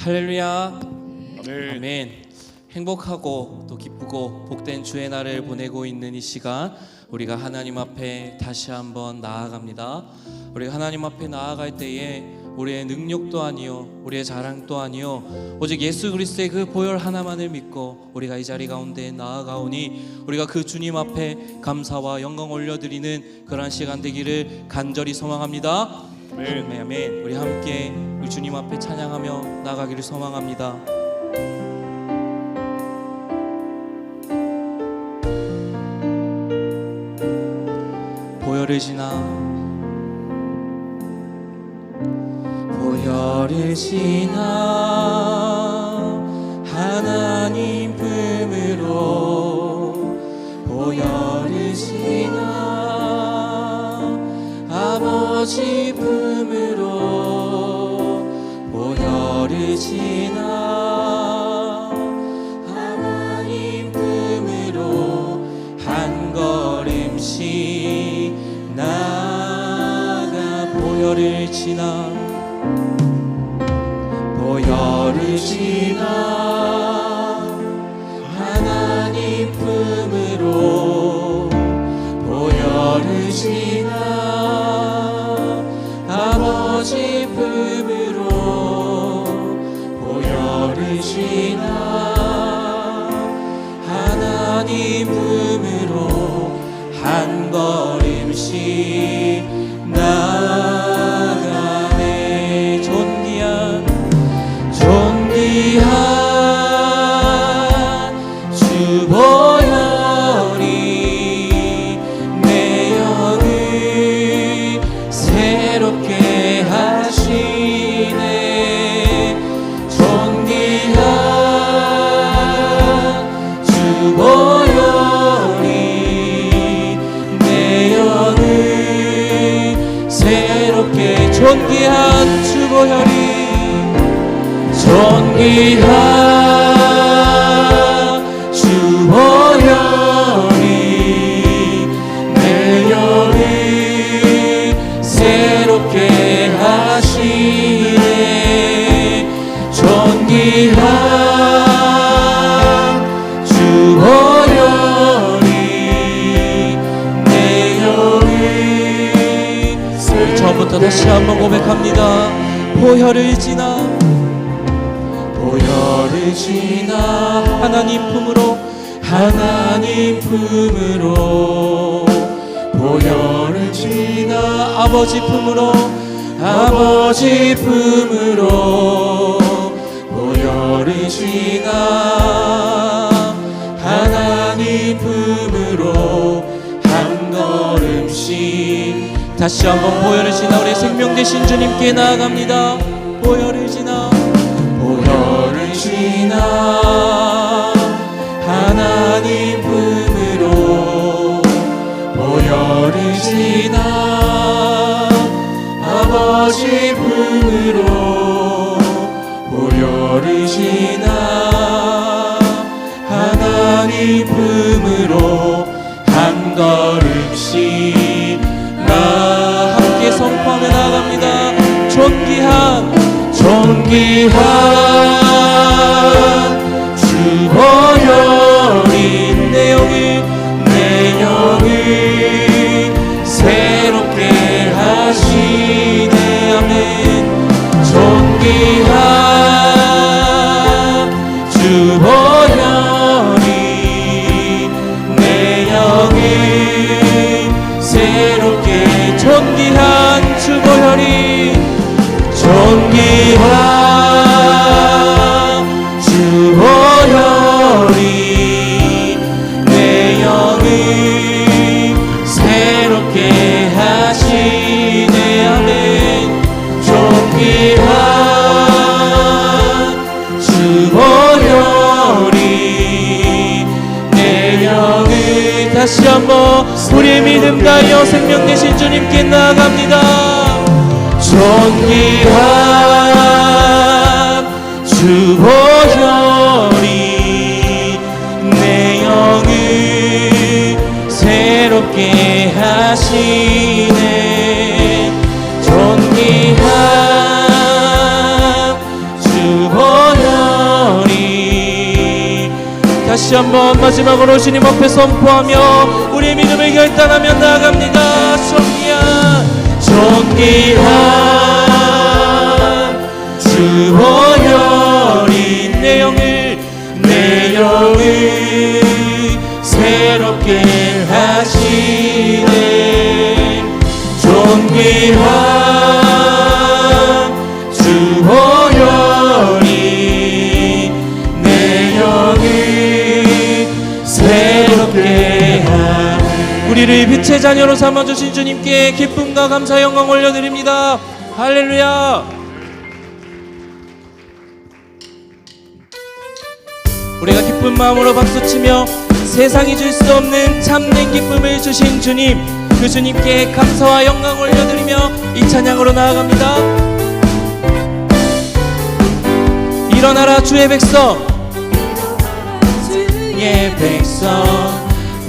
할렐루야. 아멘. 아멘. 행복하고 또 기쁘고 복된 주의 날을 보내고 있는 이 시간 우리가 하나님 앞에 다시 한번 나아갑니다. 우리가 하나님 앞에 나아갈 때에 우리의 능력도 아니요 우리의 자랑도 아니요 오직 예수 그리스도의 그 보혈 하나만을 믿고 우리가 이 자리 가운데 나아가오니 우리가 그 주님 앞에 감사와 영광 올려드리는 그러한 시간 되기를 간절히 소망합니다. 아멘. 아멘 우리 함께 우리 주님 앞에 찬양하며 나가기를 소망합니다 보혈을 지나 보혈을 지나 하나님 품으로 보혈을 지나 아버지 품 지나 존 품으로 보혈을 지나 아버지 품으로 아버지 품으로 보혈을 지나 하나님 품으로 한 걸음씩 다시 한번 보혈을 지나 우리 생명 되신 주님께 나아갑니다 걸음씩 나 함께 선포하며 나갑니다. 존귀한 존귀한 한번 우리의 믿음 다하여 생명 되신 주님께 나아갑니다. 존귀한 주 보혈이 내 영을 새롭게 하시 다시 한번 마지막으로 주님 앞에 선포하며 우리의 믿음을 결단하며 나아갑니다. 존귀한 존귀한 주호열이 내 영을 내 영을 새롭게 하시네. 존귀한 자녀로 삼아주신 주님께 기쁨과 감사 영광 올려드립니다. 할렐루야. 우리가 기쁜 마음으로 박수치며 세상이 줄 수 없는 참된 기쁨을 주신 주님 그 주님께 감사와 영광 올려드리며 이 찬양으로 나아갑니다. 일어나라 주의 백성. 주의 백성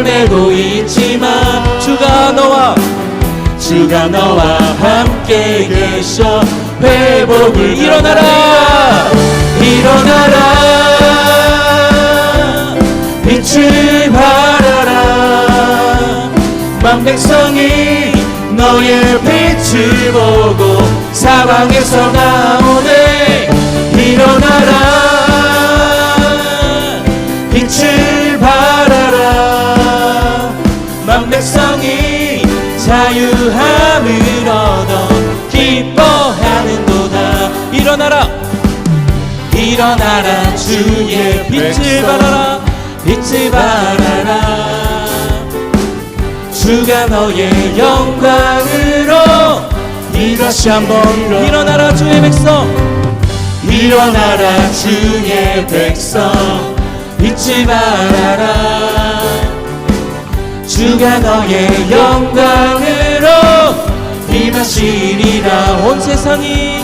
헤매고 있지만 주가 너와 주가 너와 함께 계셔. 회복을 일어나라. 일어나라. 빛을 발하라. 만 백성이 너의 빛을 보고 사방에서 나오네. 일어나라. 빛을 자유함을 얻어 기뻐하는도다. 일어나라. 일어나라. 주의 빛을 발하라. 빛을 발하라. 주가 너의 영광으로 다시 한번 일어나라 주의 백성. 일어나라 주의 백성. 빛을 발하라. 주가 너의 영광으로 임하시리라 온 세상이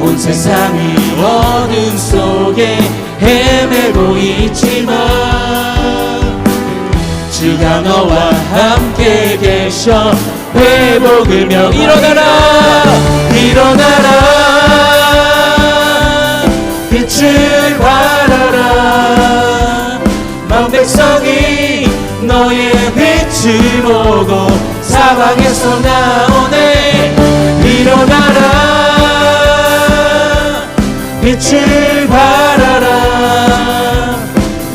온 세상이 어둠 속에 헤매고 있지만 주가 너와 함께 계셔 회복을 며 일어나라 일어나라. 빛을 발하라. 만 백성이 너의 빛을 보고 사방에서 나오네 일어나라. 빛을 발하라.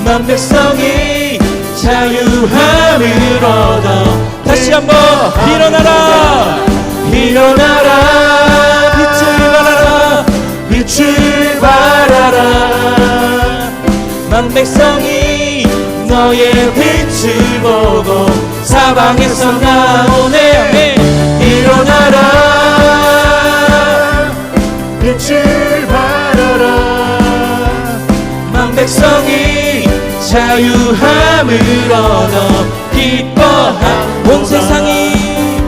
만 백성이 자유함을 얻어. 다시 한번 일어나라. 일어나라. 빛을 발하라. 빛을 발하라. 만 백성이 너의 빛을 보고 사방에서 나오네. 일어나라. 빛을 발하라. 만백성이 자유함을 얻어 기뻐한 온 세상이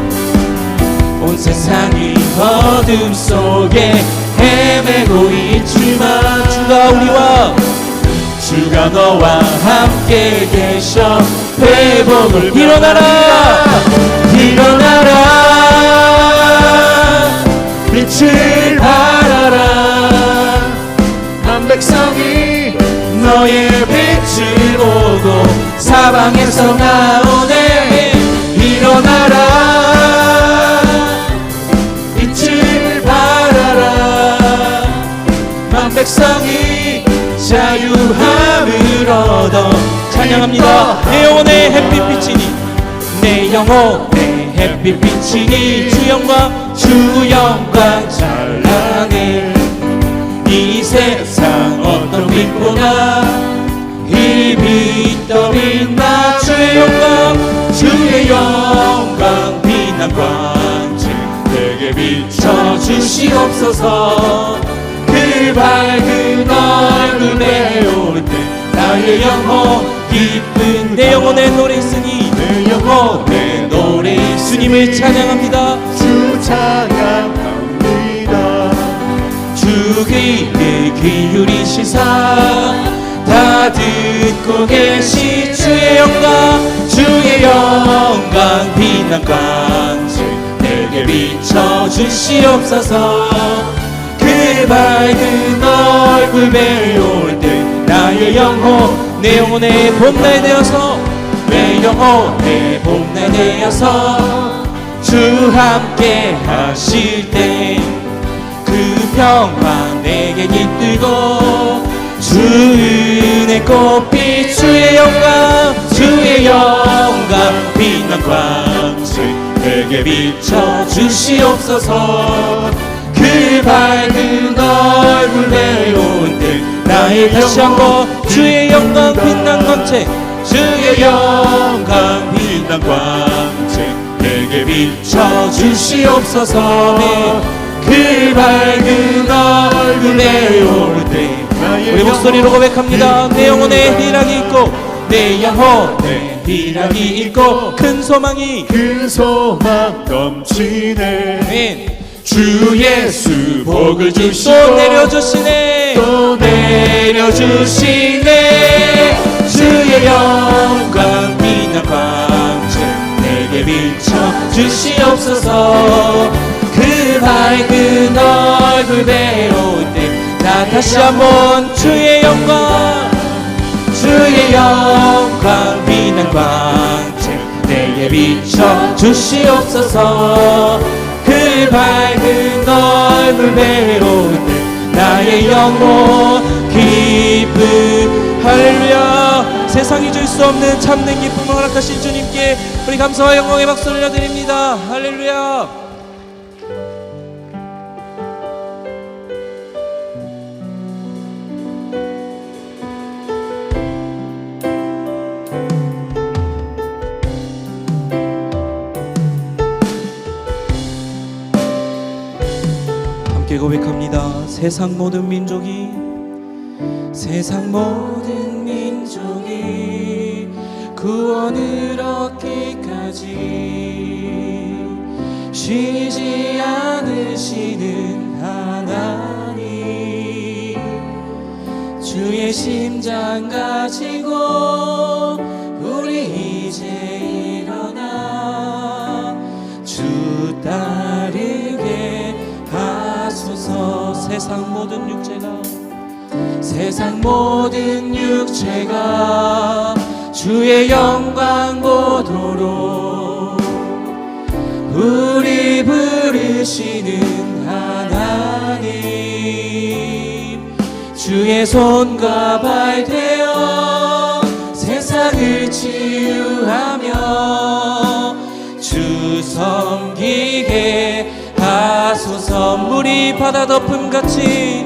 온 세상이 어둠 속에 헤매고 있지만 주가 우리와 주가 너와 함께 계셔. 회복을 일어나라. 일어나라. 빛을 발하라. 한 백성이 너의 빛을 보고 사방에서 나오네. 일어나라. 빛을 발하라. 만 백성이 자유함을 얻어 찬양합니다. 내 영혼의 햇빛빛이니 내 영혼의 햇빛빛이니 주 영광 주 영광 찬란해. 이 세상 어떤 빛보다 이 빛더 빛나 주의 영광 주의 영광 빛난 광채 내게 비춰 주시옵소서 그 밝은 얼굴 내올 때 나의 영혼 기쁜 내 영혼의 노래 있으니 내 영혼의 노래 예수님을 찬양합니다. 주 찬양합니다. 주 귀를 기울이시사 다 듣고 계시 주의 영광 주의 영광 빛난 광채 내게 비춰 주시옵소서 그 밝은 얼굴 배울 때 나의 영혼 내 영혼의 봄날 되어서 내 영혼의 봄날 되어서 주 함께 하실 때 그 평화 내게 깃들고 주 은혜 꽃빛 주의 영광 주의 영광 빛난 광채 내게 비춰 주시옵소서 그 밝은 얼굴 내려온 때 나의 다시 한번 주의 영광 빛난 광채 주의 영광 빛난 광채 내게 비춰 주시옵소서. 그 밝은 얼굴 내려올 때 우리 목소리로 고백합니다. 내 영혼에 희락이 있고 내 영혼에 희락이 있고 큰 소망이 그 소망 넘치네. 아멘 주 예수 복을 주시고 또 내려주시네. 또 내려주시네. 주의 영광 빛난 광채 내게 비춰 주시옵소서. 그 밝은 얼굴 배울 때나 다시 한번 주의 영광 주의 영광 빛난 광채 내게 비춰 주시옵소서 그 밝은 얼굴 때 나의 영혼 기쁨 할렐루야. 세상이 줄 수 없는 참된 기쁨을 허락하신 주님께 우리 감사와 영광의 박수를 드립니다. 할렐루야 고백합니다. 세상 모든 민족이 세상 모든 민족이 구원을 얻기까지 쉬지 않으시는 하나님 주의 심장 가지고 세상 모든 육체가 세상 모든 육체가 주의 영광 보도록 우리 부르시는 하나님. 주의 손과 발 되어 세상을 치유하며 주 섬기게 하소서 물이 바다 덮음 같이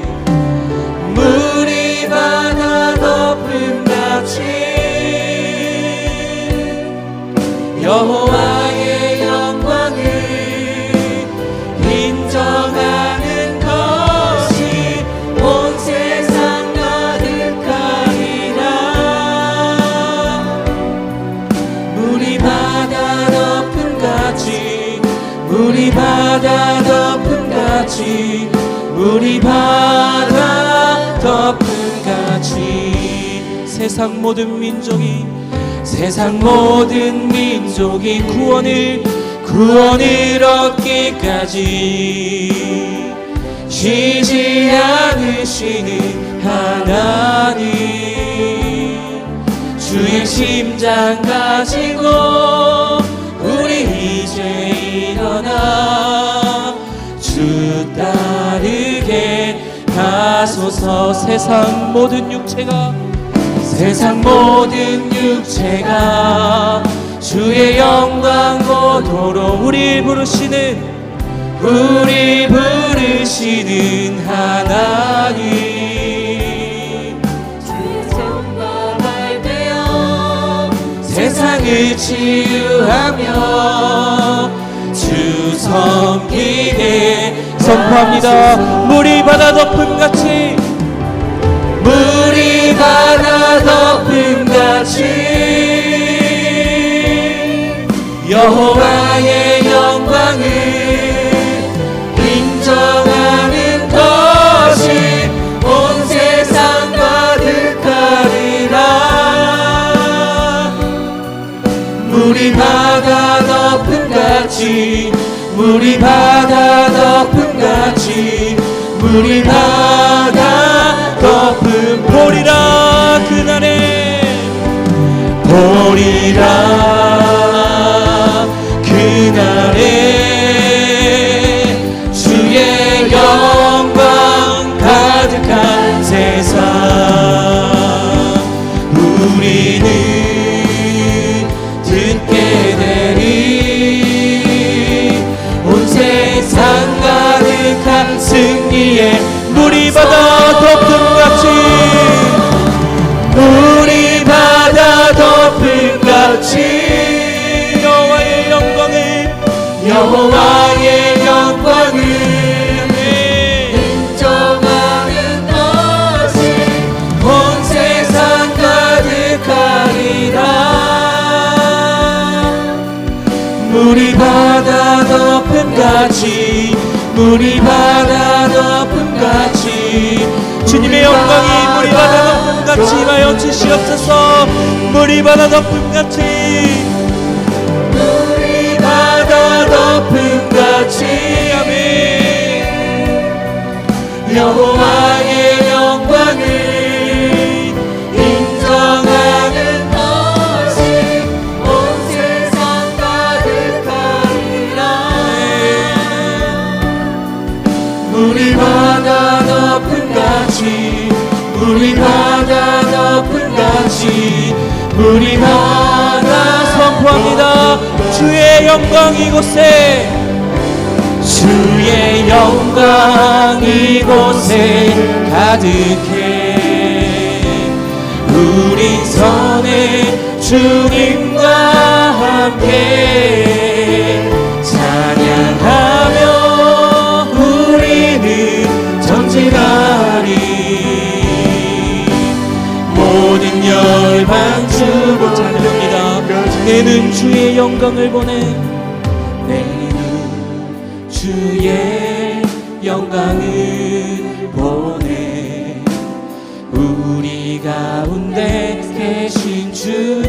물이 바다 덮음 같이. 여호와 물이 바다 덮음 같이 세상 모든 민족이 세상 모든 민족이 구원을 구원을 얻기까지 쉬지 않으시는 하나님. 주의 심장 가지고 우리 이제 일어나 주 따르게 하소서 세상 모든 육체가 세상 모든 육체가 주의 영광 보도록 우리 부르시는 우리 부르시는 하나님. 주의 손과 발 되어 세상을 치유하며 주 섬기게 선포합니다. 물이 바다 덮음 같이. 물이 바다 덮음 같이. 여호와의 영광을 인정하는 것이 온 세상 가득하리라. 물이 바다 덮음 같이 물이 바다 덮음 같이 물이 바다 덮음 보리라 그날에 보리라 여호와의 영광을 인정하는 것이 온 세상 가득하리라. 물이 바다 덮음 같이 물이 바다 덮음 같이 주님의 영광이 물이 바다 덮음 같이 하여 주시옵소서. 물이 바다 덮음 같이 물이 바다 덮음 같이 아멘. 여호와의 영광 이곳에 주의 영광 이곳에 가득해. 우리 선에 주님과 함께 찬양하며 우리는 전진하리. 모든 열방 주고 찬양합니다 내는 주의 영광을 보내. 내는 주의 영광을 보내. 우리 가운데 계신 주님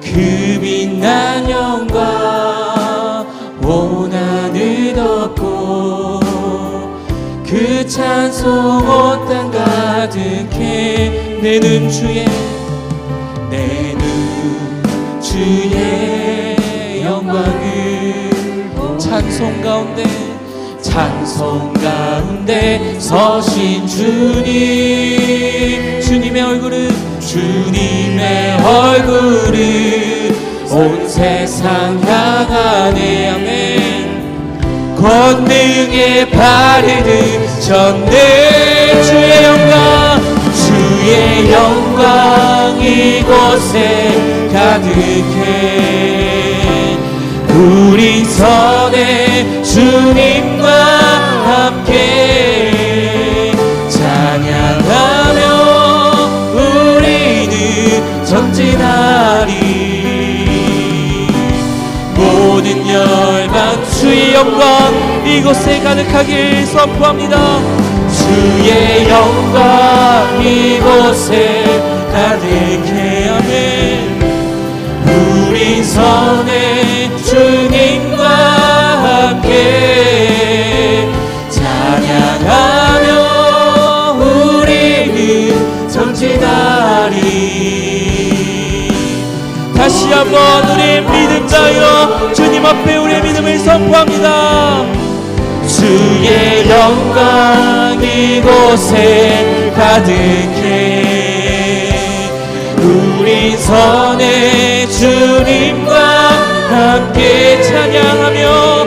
그 빛난 영광 온 하늘 덮고 그 찬송 온땅 가득해. 내는 주의 찬송 가운데 찬송 가운데 서신 주님. 주님의 얼굴을 주님의 얼굴을 온 세상 향하네. 아멘. 권능의 발을 드셨네 주의 영광 주의 영광 이곳에 가득해 우리 선에 주님과 함께 찬양하며 우리는 전진하리. 모든 열방 주의 영광 이곳에 가득하길 선포합니다. 주의 영광 이곳에 가득해 아멘 우리 선에 찬양하며 우리는 전진하리. 다시 한번 우리 믿음 자여 주님 앞에 우리의 믿음을 선포합니다. 주의 영광 이곳에 가득해. 우리 선에 주님과 함께 찬양하며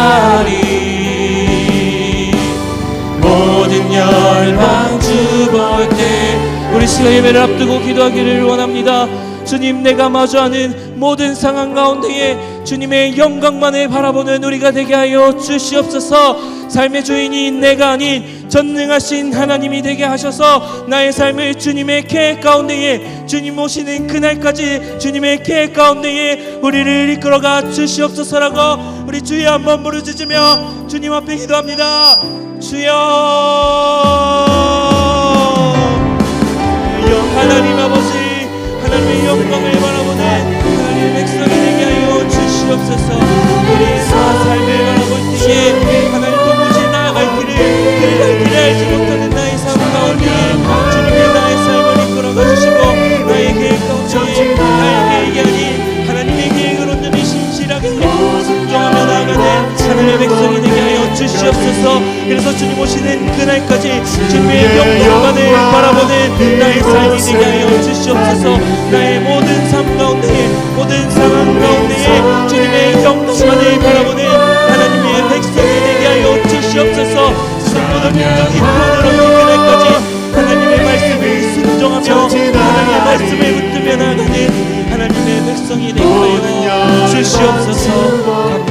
하리 모든 열방 주볼 때 우리 시간 예배를 앞두고 기도하기를 원합니다. 주님 내가 마주하는 모든 상황 가운데에 주님의 영광만을 바라보는 우리가 되게 하여 주시옵소서 삶의 주인이 내가 아닌 전능하신 하나님이 되게 하셔서 나의 삶을 주님의 계획 가운데에 주님 오시는 그날까지 주님의 계획 가운데에 우리를 이끌어가 주시옵소서라고 우리 주여 한번 부르짖으며 주님 앞에 기도합니다. 주여 영 하나님 아버지 하나님의 영광을 바라보는 하나님의 백성이 되게 하여 주시옵소서. 우리 사 삶을 바라볼 때에 알지 못하는 나의 삶 가운데에 주님의 나의 삶을 이끌어가 주시고 나의 계획 가운데에 나의 계획이 아닌 하나님의 계획을 온전히 신실하게 순종하며 나아가는 하나님의 백성이 되게 하여 주시옵소서. 그래서 주님 오시는 그날까지 주님의 영광만을 바라보는 나의 삶이 되게 하나님의 말씀이 하나님의 말씀을 순종하며 하나님의 말씀을 붙들며 나가는 하나님의 백성이 되게 하여 주시옵소서.